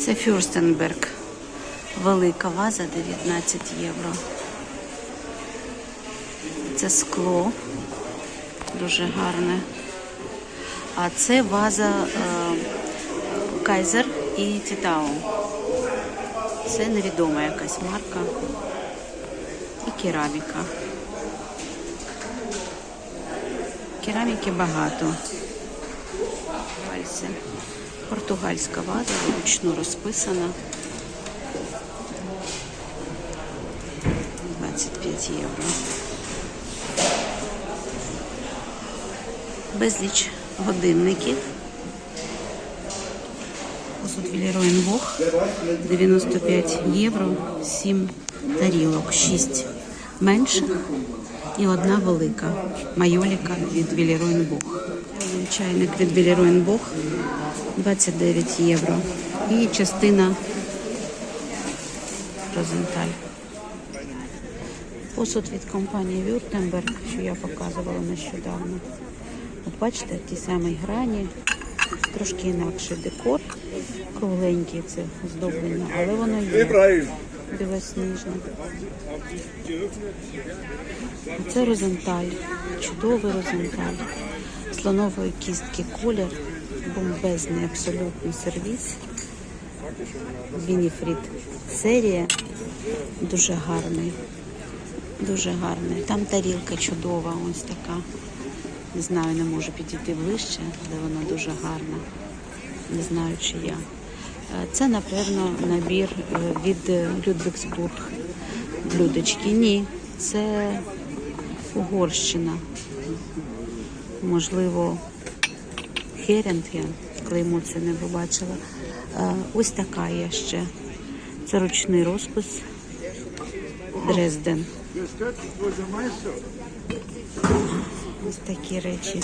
Це Фюрстенберг. Велика ваза 19 євро. Це скло. Дуже гарне. А це ваза е, Кайзер і Тітау. Це невідома якась марка. І кераміка. Кераміки багато. Пальці. Португальська ваза, вручну розписана. 25 євро. Безліч годинників. Посуд Вілероєн Бог 95 євро, 7 тарілок, 6 менших і одна велика майоліка від Вілероєн Бог. Чайник від Вілероєн Бог 29 євро. І частина Розенталь. Посуд від компанії Вюртемберг, що я показувала нещодавно. От бачите, ті самі грані, трошки інакший декор, кругленький це оздоблення, але воно є білосніжне. Це розенталь, чудовий розенталь, слонової кістки колір, бомбезний абсолютно сервіс. Вініфрід серія дуже гарний. Дуже гарний. Там тарілка чудова, ось така. Не знаю, не можу підійти ближче, але вона дуже гарна. Не знаю, чи я. Е, Це, напевно, набір е, від Людвігсбург. Блюдечки. Ні, це Угорщина. Можливо, Херент я клеймо це не побачила. Е, Ось така є ще. Це ручний розпис. Дрезден. Ось такі речі.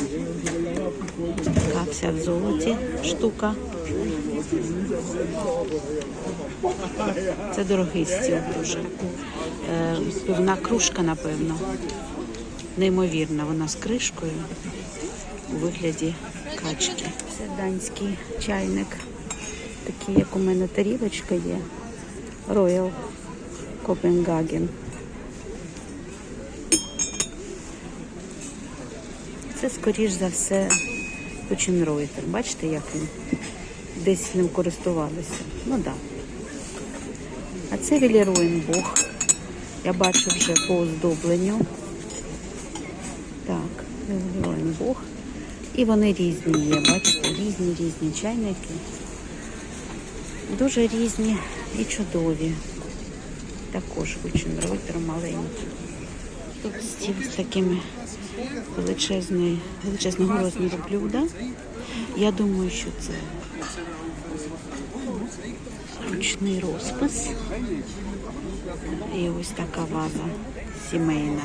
Ось така вся в золоті штука. Це дорогий стіл дуже. Е, Пивна кружка, напевно. Неймовірна, вона з кришкою у вигляді качки. Це данський чайник. Такий, як у мене тарілочка є. Royal Copenhagen. Це, скоріш за все, Поченройтер. Бачите, як він десь ним користувалися. Ну так. Да. А це Вілеруєн Бог. Я бачу вже по оздобленню. Так, Вілеруєн Бог. І вони різні є, бачите, різні різні чайники. Дуже різні і чудові. Також Поченройтер маленький. Тут стіл з такими величезного розміру блюда. Я думаю, що це ручний розпис. І ось така ваза сімейна.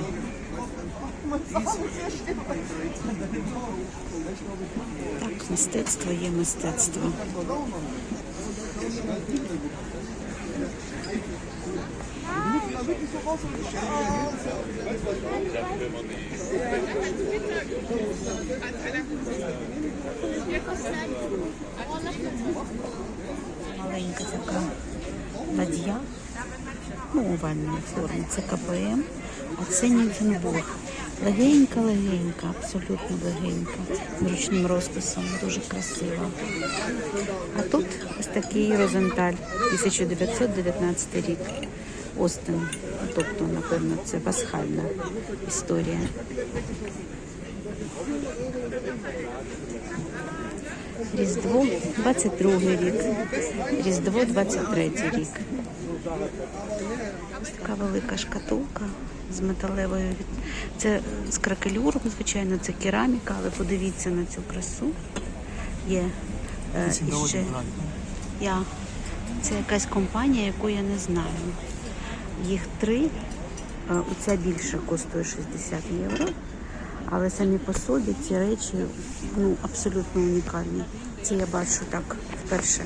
Так, мистецтво є мистецтво. Маленька така ладья. Ну, овальної форми. Це КПМ, а це Німфенбург. Легенька-легенька, абсолютно легенька, з ручним розписом, дуже красива. А тут ось такий Розенталь, 1919 рік. Остин. Тобто, напевно, це пасхальна історія. Різдво 22 рік. Різдво 23 рік. Ось така велика шкатулка з металевою. від- Це з кракелюром, звичайно, це кераміка, але подивіться на цю красу. Є е, іще. Я. Це якась компанія, яку я не знаю. Їх три. Е, Оця більша коштує 60 євро. Але самі по собі ці речі ну, абсолютно унікальні. Це я бачу так вперше.